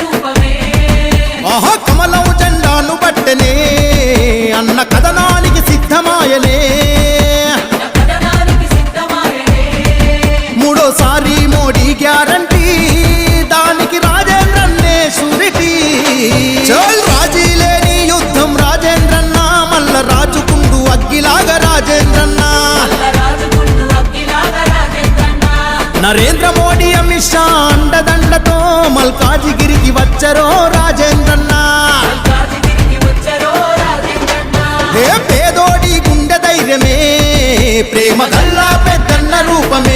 రూపమే. ఆహా కమలం జెండాను బట్టనే. అన్న కథనానికి సిద్ధమాయనే. మూడోసారి మోడీ గ్యారంటీ. దానికి రాజేంద్రన్నే షూరిటీ చల్ రాజీ లేని యుద్ధం రాజేంద్రన్న. మల్ల రాజుకుండు అగ్గిలాగా రాజేంద్రన్న. నరేంద్ర మోడీ అమిత్ అండదండతో మల్కాజిగిరికి వచ్చరో రాజేంద్రన్న. పేదోడి గుండె ధైర్యమే ప్రేమ గల్లా పెద్దన్న రూపమే.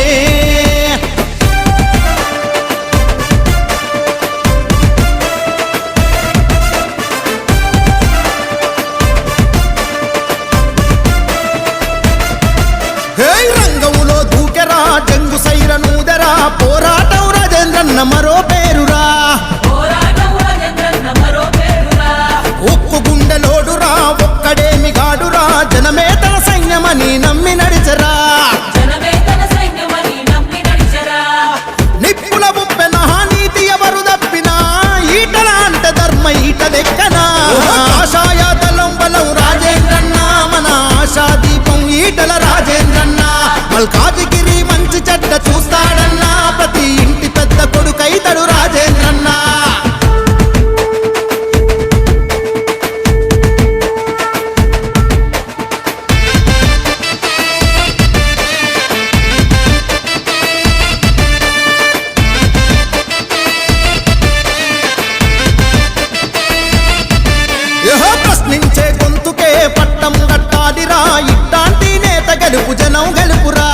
నేత గెలుపు జనం గెలుపురా.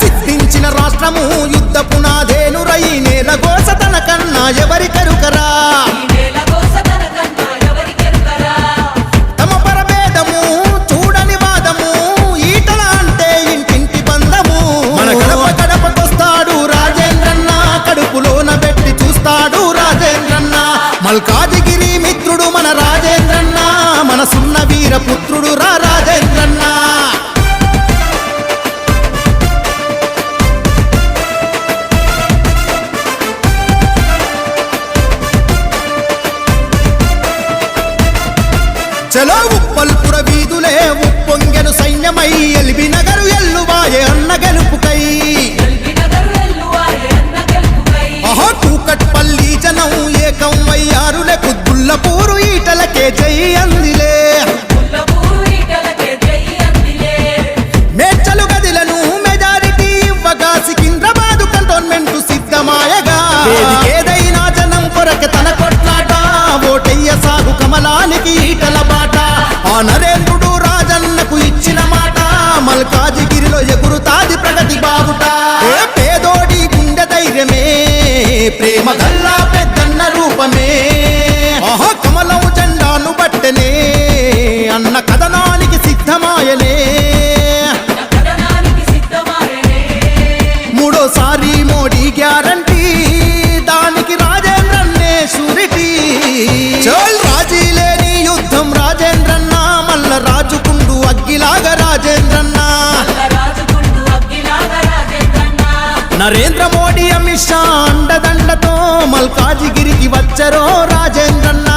సిద్ధించిన రాష్ట్రము యుద్ధ పునాదేను రై నేల గోస తన కన్నా ఎవరి వీరపుత్రుడు రా రాజేంద్రన్న. చలో ఉప్పల్పుర వీధులే ఉప్పొంగెను సైన్యమై ఎల్బి నగరు ఎల్లువాయే అన్న గెలుపుకై. ఎల్బి అహో కూకట్పల్లి జనం ఏకం వయ్యారులే కుద్దుల్లపూరు ఈటలకే జై అందిలే. సాగు ఈటల బాట. ఆ నరేంద్రుడు రాజన్నకు ఇచ్చిన మాట. మల్కాజిగిరిలో ఎగురుతాది ప్రగతి బాబుట పేదోడి గుండె ధైర్యమే ప్రేమ గల్లా పెద్దన్న రూపమే. నరేంద్ర మోడీ అమిత్ షా అండదండతో మల్కాజిగిరికి వచ్చరో రాజేంద్రన్న.